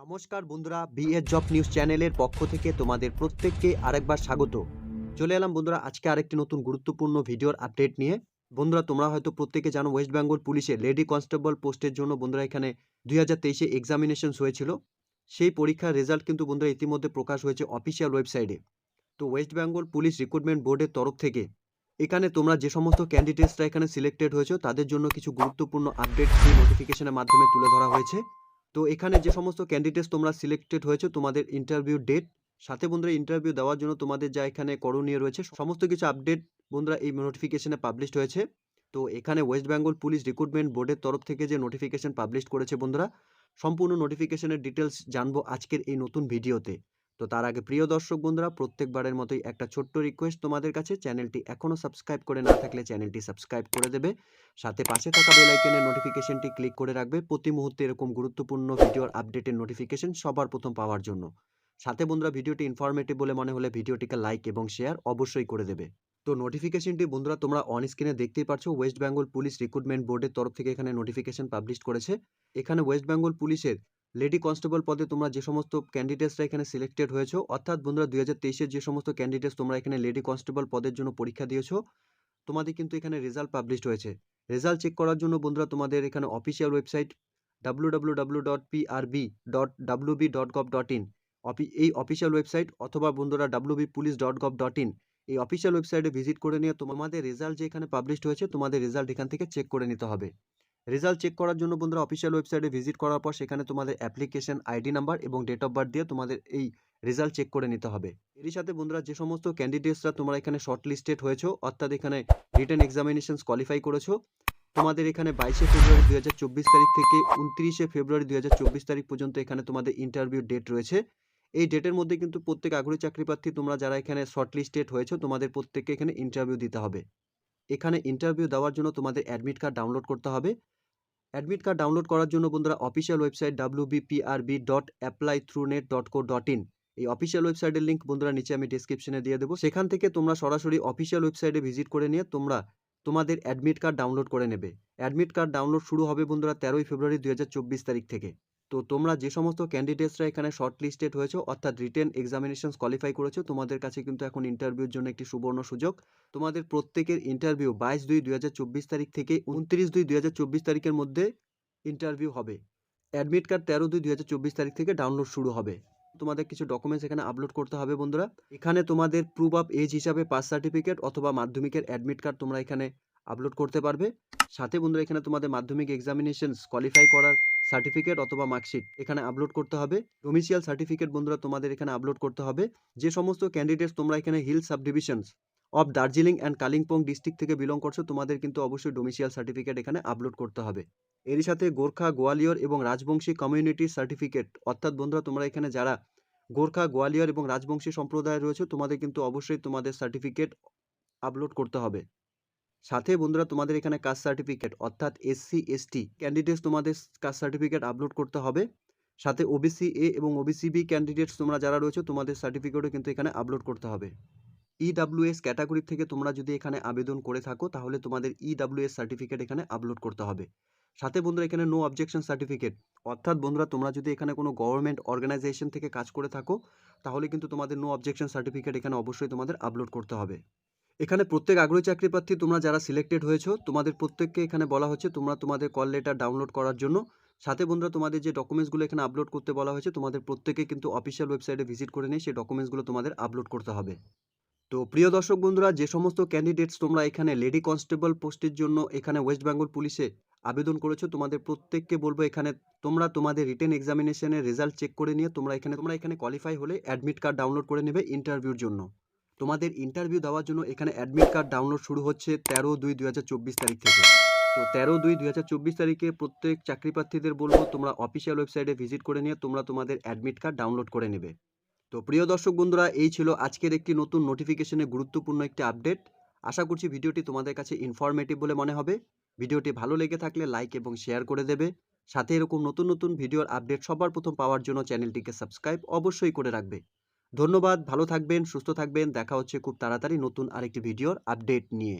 নমস্কার বন্ধুরা BS job news চ্যানেলের পক্ষ থেকে তোমাদের প্রত্যেককে আরেকবার স্বাগত। চলে এলাম বন্ধুরা, আজকে আরেকটি নতুন গুরুত্বপূর্ণ ভিডিওর আপডেট নিয়ে। বন্ধুরা, তোমরা হয়তো প্রত্যেকে জানো ওয়েস্ট বেঙ্গল পুলিশে লেডি কনস্টেবল পোস্টের জন্য বন্ধুরা এখানে দুই হাজার তেইশে এক্সামিনেশন হয়েছিল। সেই পরীক্ষার রেজাল্ট কিন্তু বন্ধুরা ইতিমধ্যে প্রকাশ হয়েছে অফিসিয়াল ওয়েবসাইটে তো ওয়েস্ট বেঙ্গল পুলিশ রিক্রুটমেন্ট বোর্ডের তরফ থেকে এখানে তোমরা যে সমস্ত ক্যান্ডিডেটসরা এখানে সিলেক্টেড হয়েছে, তাদের জন্য কিছু গুরুত্বপূর্ণ আপডেট সেই নোটিফিকেশনের মাধ্যমে তুলে ধরা হয়েছে। তো এখানে যে সমস্ত ক্যান্ডিডেটস তোমরা সিলেক্টেড হয়েছে, তোমাদের ইন্টারভিউ ডেট সাথে বন্ধুরা ইন্টারভিউ দেওয়ার জন্য তোমাদের যা এখানে করণীয় রয়েছে, সমস্ত কিছু আপডেট বন্ধুরা এই নোটিফিকেশনে পাবলিশড হয়েছে। তো এখানে ওয়েস্ট বেঙ্গল পুলিশ রিক্রুটমেন্ট বোর্ডের তরফ থেকে যে নোটিফিকেশান পাবলিশ করেছে বন্ধুরা, সম্পূর্ণ নোটিফিকেশনের ডিটেলস জানব আজকের এই নতুন ভিডিওতে তো তার আগে প্রিয় দর্শক বন্ধুরা, প্রত্যেকবারের মতোই একটা ছোট্ট রিকোয়েস্ট তোমাদের কাছে। চ্যানেলটি এখনও সাবস্ক্রাইব করে না থাকলে চ্যানেলটি সাবস্ক্রাইব করে দেবে। সাথে পাশে থাকা বেল আইকনের নোটিফিকেশনটি ক্লিক করে রাখবে। প্রতি মুহূর্তে এরকম গুরুত্বপূর্ণ ভিডিওর আপডেটের নোটিফিকেশন সবার প্রথম পাওয়ার জন্য। সাথে বন্ধুরা, ভিডিওটি ইনফরমেটিভ বলে মনে হলে ভিডিওটিকে লাইক এবং শেয়ার অবশ্যই করে দেবে। তো নোটিফিকেশনটি বন্ধুরা, তোমরা অন স্ক্রিনে দেখতেই পারছ ওয়েস্ট বেঙ্গল পুলিশ রিক্রুটমেন্ট বোর্ডের তরফ থেকে এখানে নোটিফিকেশন পাবলিশ করেছে। এখানে ওয়েস্ট বেঙ্গল পুলিশের লেডি কনস্টেবল পদে তোমরা যে সমস্ত ক্যান্ডিডেটসরা এখানে সিলেক্টেড হয়েছো, অর্থাৎ বন্ধুরা দুই হাজার তেইশের যে সমস্ত ক্যান্ডিডেটস তোমরা এখানে লেডি কনস্টেবল পদের জন্য পরীক্ষা দিয়েছ, তোমাদের কিন্তু এখানে রেজাল্ট পাবলিশড হয়েছে। রেজাল্ট চেক করার জন্য বন্ধুরা তোমাদের এখানে official website W W dot dot dot dot in এই অফিসিয়াল ওয়েবসাইট অথবা বন্ধুরা WB police dot dot in এই অফিসিয়াল ওয়েবসাইটে ভিজিট করে নিয়ে তোমাদের রেজাল্ট যে এখানে পাবলিশড হয়েছে, তোমাদের রেজাল্ট এখান থেকে চেক করে নিতে হবে। রেজাল্ট চেক করার জন্য বন্ধুরা অফিসিয়াল ওয়েবসাইটে ভিজিট করার পর সেখানে তোমাদের অ্যাপ্লিকেশন আইডি নাম্বার এবং ডেট অফ বার্থ দিয়ে তোমাদের এই রেজাল্ট চেক করে নিতে হবে। এরই সাথে বন্ধুরা যে সমস্ত ক্যান্ডিডেটসরা তোমরা এখানে শর্ট লিস্টেড হয়েছো, অর্থাৎ এখানে রিটার্ন এক্সামিনেশনস কোয়ালিফাই করেছ, তোমাদের এখানে বাইশে ফেব্রুয়ারি দু হাজার চব্বিশ তারিখ থেকে উনত্রিশে ফেব্রুয়ারি দু হাজার চব্বিশ তারিখ পর্যন্ত এখানে তোমাদের ইন্টারভিউ ডেট রয়েছে। এই ডেটের মধ্যে কিন্তু প্রত্যেক আগ্রহী চাকরি প্রার্থী তোমরা যারা এখানে শর্ট লিস্টেড হয়েছো, তোমাদের প্রত্যেককে এখানে ইন্টারভিউ দিতে হবে। এখানে ইন্টারভিউ দেওয়ার জন্য তোমাদের অ্যাডমিট কার্ড ডাউনলোড করতে হবে। অ্যাডমিট কার্ড ডাউনলোড করার জন্য বন্ধুরা official website W BPRB dot apply through net dot co dot in এই অফিসিয়াল ওয়েবসাইটের লিঙ্ক বন্ধুরা নিচে আমি ডিসক্রিপশনে দিয়ে দেবো। সেখান থেকে তোমরা সরাসরি অফিসিয়াল ওয়েবসাইটে ভিজিট করে নিয়ে তোমরা তোমাদের অ্যাডমিট কার্ড ডাউনলোড করে নেবে। অ্যাডমিট কার্ড ডাউনলোড শুরু হবে বন্ধুরা তেরোই ফেব্রুয়ারি দু হাজার চব্বিশ তারিখ থেকে। তো তোমরা যে সমস্ত ক্যান্ডিডেটসরা এখানে শর্ট লিস্টেড হয়েছো, অর্থাৎ রিটেন এক্সামিনেশনস কোয়ালিফাই করেছ, তোমাদের কাছে কিন্তু এখন ইন্টারভিউর জন্য একটি সুবর্ণ সুযোগ। তোমাদের প্রত্যেকের ইন্টারভিউ বাইশ দুই দুই তারিখ থেকে উনত্রিশ দুই দুই তারিখের মধ্যে ইন্টারভিউ হবে। অ্যাডমিট কার্ড তেরো দুই দুই তারিখ থেকে ডাউনলোড শুরু হবে। তোমাদের কিছু ডকুমেন্টস এখানে আপলোড করতে হবে বন্ধুরা। এখানে তোমাদের প্রুফ অফ এজ হিসাবে পাস সার্টিফিকেট অথবা মাধ্যমিকের অ্যাডমিট কার্ড তোমরা এখানে আপলোড করতে পারবে। সাথে বন্ধুরা, এখানে তোমাদের মাধ্যমিক এক্সামিনেশনস কোয়ালিফাই করার সার্টিফিকেট অথবা মার্কশিট এখানে আপলোড করতে হবে। ডোমিসিয়াল সার্টিফিকেট বন্ধুরা তোমাদের এখানে আপলোড করতে হবে। যে সমস্ত ক্যান্ডিডেটস তোমরা এখানে hill sub divisions of Darjeeling and Kalimpong district থেকে বিলং করছ, তোমাদের কিন্তু অবশ্যই ডোমিসিয়াল সার্টিফিকেট এখানে আপলোড করতে হবে। এরই সাথে গোর্খা, গোয়ালিয়র এবং রাজবংশী কমিউনিটির সার্টিফিকেট অর্থাৎ বন্ধুরা তোমরা এখানে যারা গোর্খা, গোয়ালিয়র এবং রাজবংশী সম্প্রদায় রয়েছে, তোমাদের কিন্তু অবশ্যই তোমাদের সার্টিফিকেট আপলোড করতে হবে। সাথে বন্ধুরা তোমাদের এখানে কাস্ট সার্টিফিকেট অর্থাৎ এসসি এসটি ক্যান্ডিডেটস তোমাদের কাস্ট সার্টিফিকেট আপলোড করতে হবে। সাথে ওবিসি এ এবং ওবিসি বি ক্যান্ডিডেটস তোমরা যারা রয়েছে, তোমাদের সার্টিফিকেটও কিন্তু এখানে আপলোড করতে হবে। ইডাব্লিউএস ক্যাটাগরি থেকে তোমরা যদি এখানে আবেদন করে থাকো, তাহলে তোমাদের ইডাব্লিউএস সার্টিফিকেট এখানে আপলোড করতে হবে। সাথে বন্ধুরা এখানে নো অবজেকশন সার্টিফিকেট অর্থাৎ বন্ধুরা তোমরা যদি এখানে কোনো গভর্নমেন্ট অর্গানাইজেশন থেকে কাজ করে থাকো, তাহলে কিন্তু তোমাদের নো অবজেকশন সার্টিফিকেট এখানে অবশ্যই তোমাদের আপলোড করতে হবে। এখানে প্রত্যেক আগ্রহী চাকরি প্রার্থী তোমরা যারা সিলেক্টেড হয়েছো, তোমাদের প্রত্যেককে এখানে বলা হচ্ছে তোমরা তোমাদের কল লেটার ডাউনলোড করার জন্য। সাথে বন্ধুরা, তোমাদের যে ডকুমেন্টসগুলো এখানে আপলোড করতে বলা হয়েছে, তোমাদের প্রত্যেকে কিন্তু অফিসিয়াল ওয়েবসাইটে ভিজিট করে নিয়ে সেই ডকুমেন্টসগুলো তোমাদের আপলোড করতে হবে। তো প্রিয় দর্শক বন্ধুরা, যে সমস্ত ক্যান্ডিডেটস তোমরা এখানে লেডি কনস্টেবল পোস্টের জন্য এখানে ওয়েস্ট বেঙ্গল পুলিশে আবেদন করেছ, তোমাদের প্রত্যেককে বলব এখানে তোমরা তোমাদের রিটেন এক্সামিনেশনের রেজাল্ট চেক করে নিয়ে তোমরা এখানে তোমরা এখানে কোয়ালিফাই হলে অ্যাডমিট কার্ড ডাউনলোড করে নেবে ইন্টারভিউর জন্য। তোমাদের ইন্টারভিউ দেওয়ার জন্য এখানে অ্যাডমিট কার্ড ডাউনলোড শুরু হচ্ছে তেরো দুই দুই তারিখ থেকে। তো তেরো দুই দুই তারিখে প্রত্যেক চাকরি প্রার্থীদের বলব, তোমরা অফিসিয়াল ওয়েবসাইটে ভিজিট করে নিয়ে তোমরা তোমাদের অ্যাডমিট কার্ড ডাউনলোড করে নেবে। তো প্রিয় দর্শক বন্ধুরা, এই ছিল আজকের একটি নতুন নোটিফিকেশনে গুরুত্বপূর্ণ একটি আপডেট আশা করছি ভিডিওটি তোমাদের কাছে ইনফরমেটিভ বলে মনে হবে। ভিডিওটি ভালো লেগে থাকলে লাইক এবং শেয়ার করে দেবে। সাথে এরকম নতুন নতুন ভিডিওর আপডেট সবার প্রথম পাওয়ার জন্য চ্যানেলটিকে সাবস্ক্রাইব অবশ্যই করে রাখবে। ধন্যবাদ ভালো থাকবেন সুস্থ থাকবেন দেখা হচ্ছে খুব তাড়াতাড়ি নতুন আরেকটি ভিডিওর আপডেট নিয়ে।